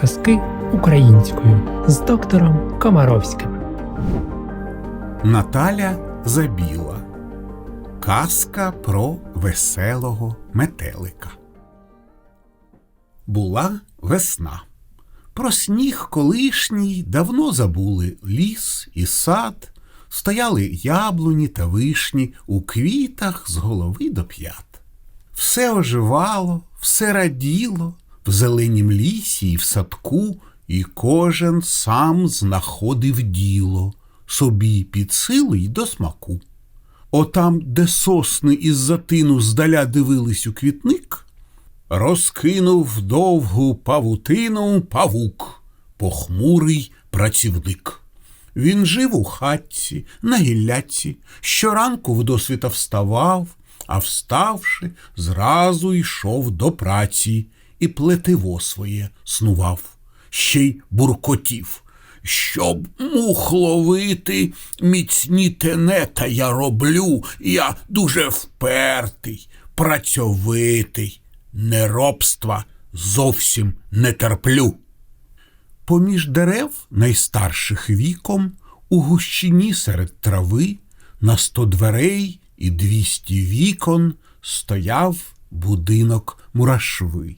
Казки українською з доктором Комаровським. Наталя Забіла. Казка про веселого метелика. Була весна. Про сніг колишній давно забули ліс і сад, стояли яблуні та вишні у квітах з голови до п'ят. Все оживало, все раділо в зеленім лісі і в садку, і кожен сам знаходив діло собі під силу й до смаку. Отам, де сосни із затину здаля дивились у квітник, розкинув довгу павутину павук, похмурий працівник. Він жив у хатці, на гілляці, щоранку вдосвіта вставав, а вставши, зразу йшов до праці і плетиво своє снував, ще й буркотів. Щоб мух ловити, міцні тенета я роблю, я дуже впертий, працьовитий, неробства зовсім не терплю. Поміж дерев найстарших віком, у гущині серед трави, на сто дверей і двісті вікон стояв будинок мурашви.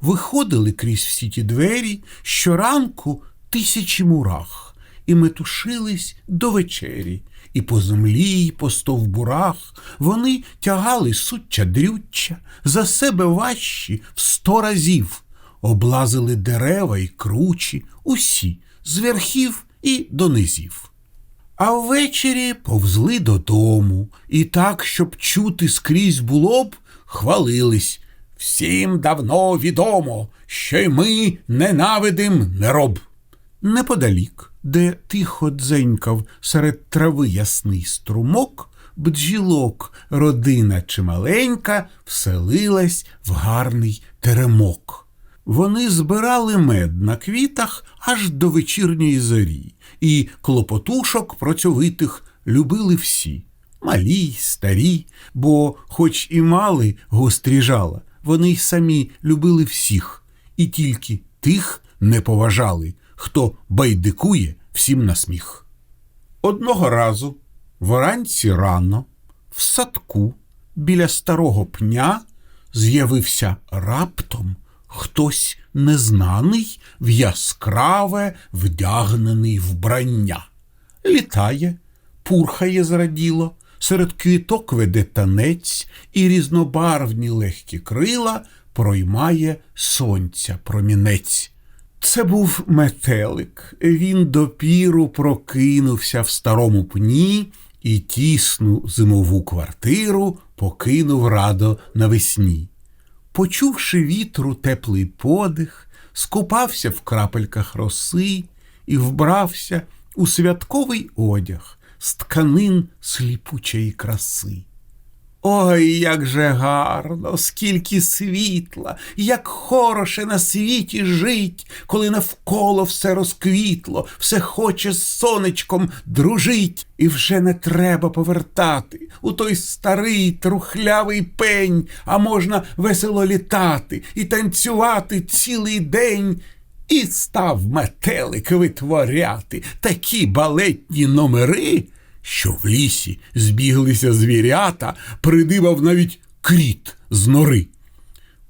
Виходили крізь всі ті двері щоранку тисячі мурах і метушились до вечері, і по землі, і по стовбурах вони тягали суччя дрюччя за себе важчі в сто разів, облазили дерева й кручі, усі, з верхів і до низів. А ввечері повзли додому, і так, щоб чути скрізь було б, хвалились. Всім давно відомо, що й ми ненавидим нероб. Неподалік, де тихо дзенькав серед трави ясний струмок, бджілок, родина чималенька, вселилась в гарний теремок. Вони збирали мед на квітах аж до вечірньої зорі, і клопотушок працьовитих любили всі малі, старі, бо, хоч і мали гострі жала, вони й самі любили всіх, і тільки тих не поважали, хто байдикує всім на сміх. Одного разу, вранці рано, в садку біля старого пня з'явився раптом хтось незнаний в яскраве вдягнений вбрання. Літає, пурхає зраділо, серед квіток веде танець, і різнобарвні легкі крила проймає сонця промінець. Це був метелик. Він допіру прокинувся в старому пні і тісну зимову квартиру покинув радо навесні. Почувши вітру теплий подих, скупався в крапельках роси і вбрався у святковий одяг з тканин сліпучої краси. Ой, як же гарно, скільки світла, як хороше на світі жить, коли навколо все розквітло, все хоче з сонечком дружить, і вже не треба повертати у той старий трухлявий пень, а можна весело літати і танцювати цілий день. І став метелик витворяти такі балетні номери що в лісі збіглися звірята, придивав навіть кріт з нори.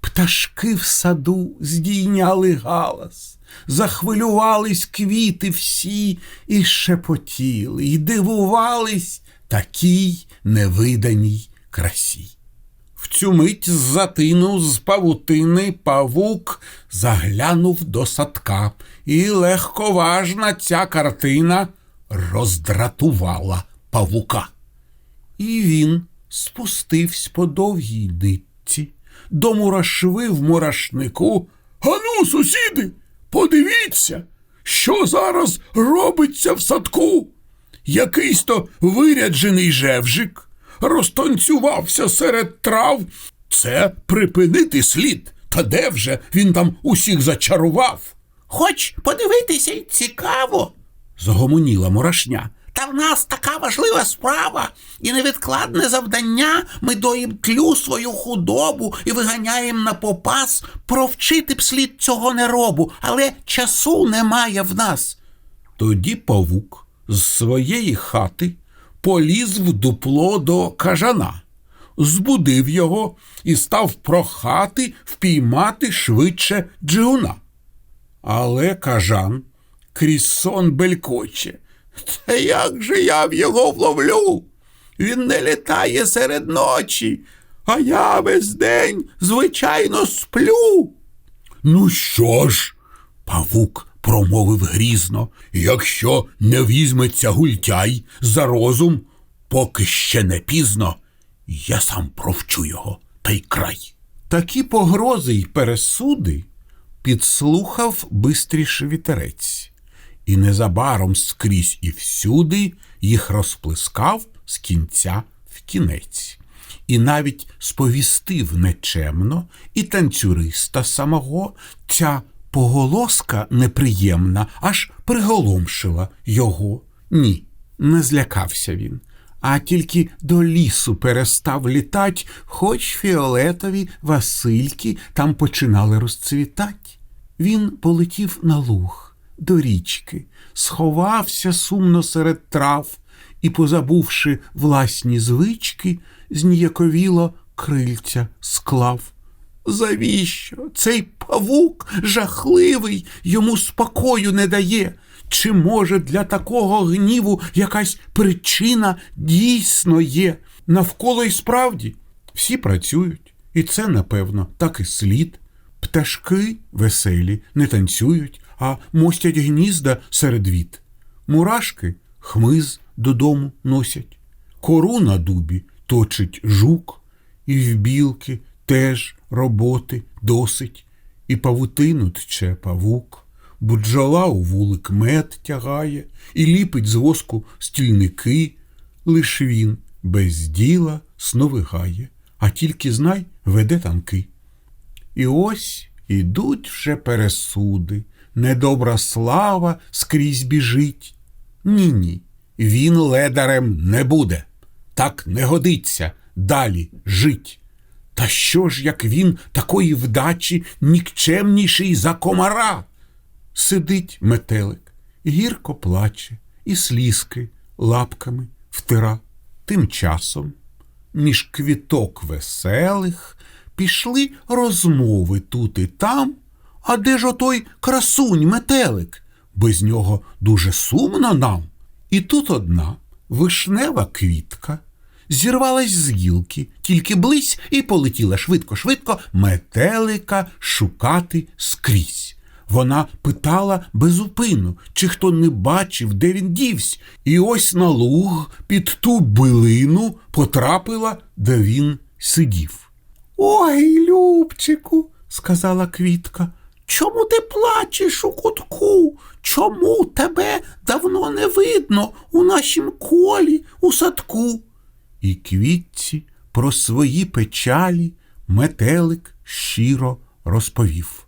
Пташки в саду здійняли галас, захвилювались квіти всі і шепотіли, і дивувались такій невиданій красі. Цю мить з затину з павутини павук заглянув до садка, і легковажна ця картина роздратувала павука. І він спустився по довгій нитці до мурашви в мурашнику. Ану, сусіди, подивіться, що зараз робиться в садку. Якийсь то виряджений жевжик розтанцювався серед трав. Це припинити слід. Та де вже він там усіх зачарував? Хоч подивитися й цікаво, загомоніла мурашня. Та в нас така важлива справа і невідкладне завдання. Ми доїм тлю свою худобу і виганяємо на попас. Провчити б слід цього неробу, але часу немає в нас. Тоді павук з своєї хати поліз в дупло до кажана, збудив його і став прохати впіймати швидше джигуна. Але кажан крізь сон белькоче. Та як же я в його вловлю? Він не літає серед ночі, а я весь день, звичайно, сплю. Ну що ж, павук промовив грізно, якщо не візьметься гультяй за розум, поки ще не пізно, я сам провчу його та й край. Такі погрози й пересуди підслухав бистріше вітерець, і незабаром скрізь і всюди їх розплескав з кінця в кінець, і навіть сповістив нечемно і танцюриста самого ця поголоска неприємна, аж приголомшила його. Ні, не злякався він. А тільки до лісу перестав літать, хоч фіолетові Васильки там починали розцвітать. Він полетів на луг до річки, сховався сумно серед трав і, позабувши власні звички, зніяковіло крильця склав. Завіщо цей павук жахливий йому спокою не дає? Чи може для такого гніву якась причина дійсно є? Навколо й справді всі працюють, і це, напевно, так і слід. Пташки веселі не танцюють, а мостять гнізда серед віт. Мурашки хмиз додому носять. Кору на дубі точить жук, і в білки теж роботи досить, і павутину тче павук, буджола у вулик мед тягає, і ліпить з воску стільники, лиш він без діла сновигає, а тільки знай веде танки. І ось ідуть вже пересуди, недобра слава скрізь біжить. Ні, ні, він ледарем не буде. Так не годиться далі жить. Та що ж, як він такої вдачі нікчемніший за комара? Сидить метелик, гірко плаче, і слізки лапками втира. Тим часом між квіток веселих пішли розмови тут і там. А де ж отой красунь метелик? Без нього дуже сумно нам. І тут одна вишнева квітка зірвалась з гілки, тільки близь і полетіла швидко-швидко метелика шукати скрізь. Вона питала безупину, чи хто не бачив, де він дівсь, і ось на луг під ту билину потрапила, де він сидів. Ой, Любчику, сказала квітка, чому ти плачеш у кутку? Чому тебе давно не видно у нашім колі, у садку? І квітці про свої печалі метелик щиро розповів.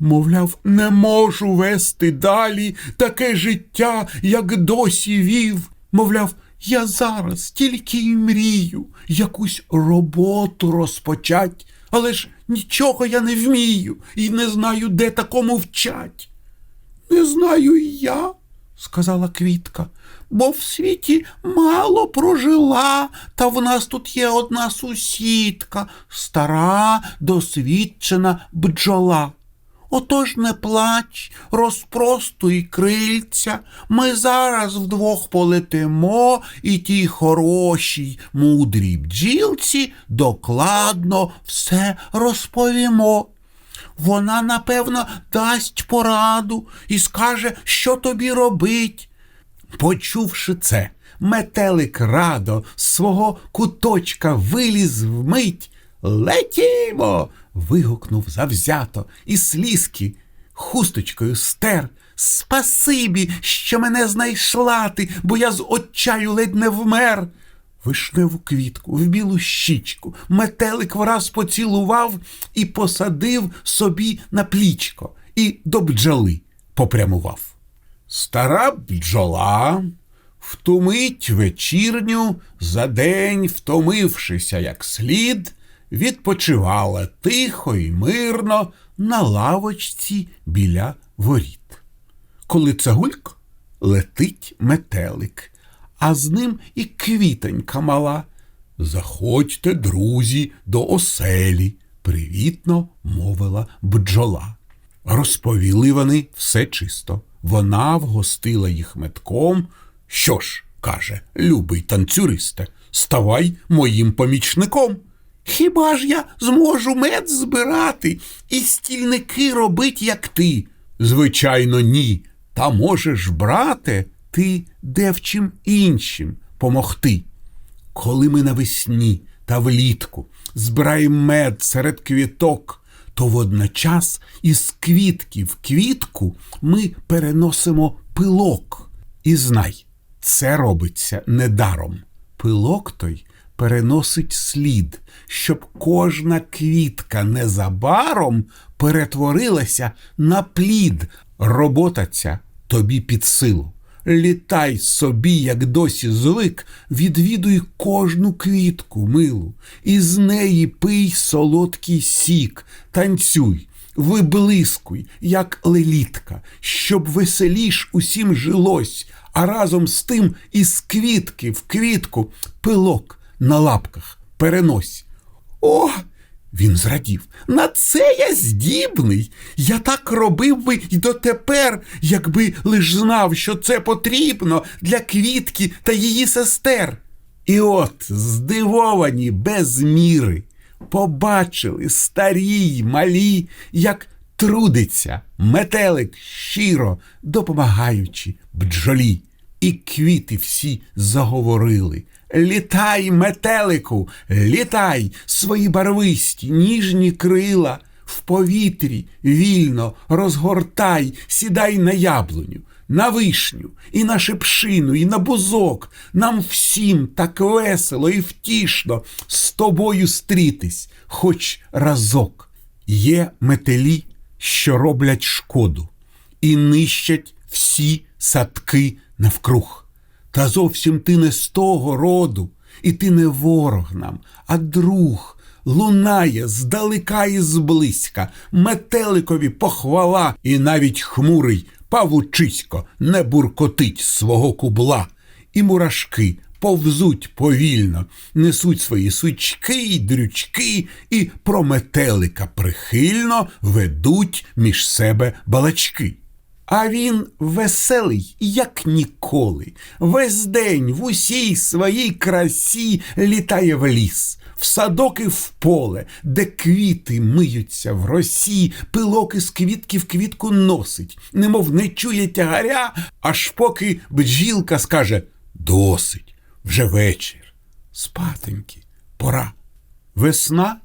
Мовляв, не можу вести далі таке життя, як досі вів. Мовляв, я зараз тільки й мрію якусь роботу розпочать, але ж нічого я не вмію і не знаю, де такому вчать. Не знаю і я, сказала Квітка, бо в світі мало прожила, та в нас тут є одна сусідка, стара, досвідчена бджола. Отож не плач, розпростуй крильця, ми зараз вдвох полетимо, і тій хорошій, мудрій бджілці докладно все розповімо. Вона, напевно, дасть пораду і скаже, що тобі робить. Почувши це, метелик радо з свого куточка виліз вмить. Летімо. вигукнув завзято, і слізки хусточкою стер. Спасибі, що мене знайшла ти, бо я з отчаю ледь не вмер. Вишневу квітку в білу щічку метелик враз поцілував і посадив собі на плічко, і до бджоли попрямував. Стара бджола Втумить вечірню, за день втомившися як слід, відпочивала тихо й мирно на лавочці біля воріт. Коли цегульк летить метелик, а з ним і квітонька мала. Заходьте, друзі, до оселі, привітно мовила бджола. Розповіли вони все чисто. Вона вгостила їх метком. Що ж, каже, любий танцюристе, ставай моїм помічником. Хіба ж я зможу мед збирати і стільники робить, як ти? Звичайно, ні. Та можеш, брате, ти девчим іншим помогти. Коли ми навесні та влітку збираємо мед серед квіток, то водночас із квітки в квітку ми переносимо пилок. І знай, це робиться недаром. Пилок той переносить слід, щоб кожна квітка незабаром перетворилася на плід. Робота ця тобі під силу. Літай собі, як досі звик, відвідуй кожну квітку милу, і з неї пий солодкий сік, танцюй, виблискуй, як лелітка, щоб веселіш усім жилось, а разом з тим із квітки в квітку пилок на лапках перенось. О! Він зрадів. На це я здібний. Я так робив би й дотепер, якби лиш знав, що це потрібно для квітки та її сестер. І от, здивовані без міри, побачили старі й малі, як трудиться метелик щиро, допомагаючи бджолі. І квіти всі заговорили. Літай, метелику, літай, свої барвисті, ніжні крила, в повітрі вільно розгортай, сідай на яблуню, на вишню, і на шепшину, і на бузок. Нам всім так весело і втішно з тобою стрітись, хоч разок. Є метелі, що роблять шкоду, і нищать всі садки навкруг. Та зовсім ти не з того роду, і ти не ворог нам, а друг. Лунає здалека і зблизька, метеликові похвала, і навіть хмурий павучисько не буркотить свого кубла, і мурашки повзуть повільно, несуть свої сучки й дрючки, і про метелика прихильно ведуть між себе балачки. А він веселий, як ніколи. Весь день в усій своїй красі літає в ліс, в садок і в поле, де квіти миються в росі, пилок із в квітку носить, немов не чує тягаря, аж поки бджілка скаже досить, вже вечір. Спатеньки, пора. Весна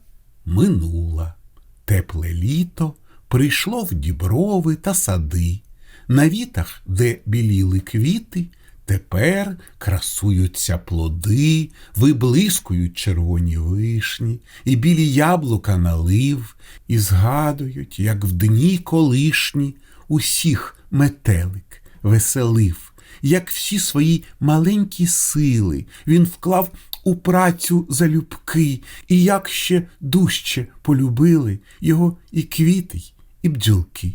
минула, тепле літо прийшло в діброви та сади. На вітах, де біліли квіти, тепер красуються плоди, виблискують червоні вишні, і білі яблука налив, і згадують, як в дні колишні усіх метелик веселив, як всі свої маленькі сили він вклав у працю залюбки, і як ще дужче полюбили його і квіти, і бджілки.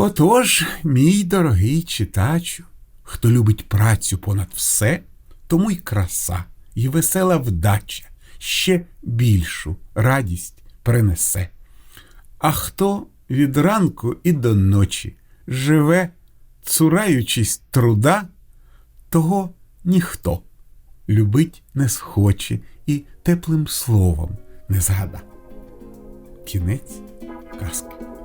Отож, мій дорогий читачу, хто любить працю понад все, тому й краса, і весела вдача ще більшу радість принесе. А хто від ранку і до ночі живе, цураючись труда, того ніхто любить не схоче і теплим словом не згада. Кінець казки.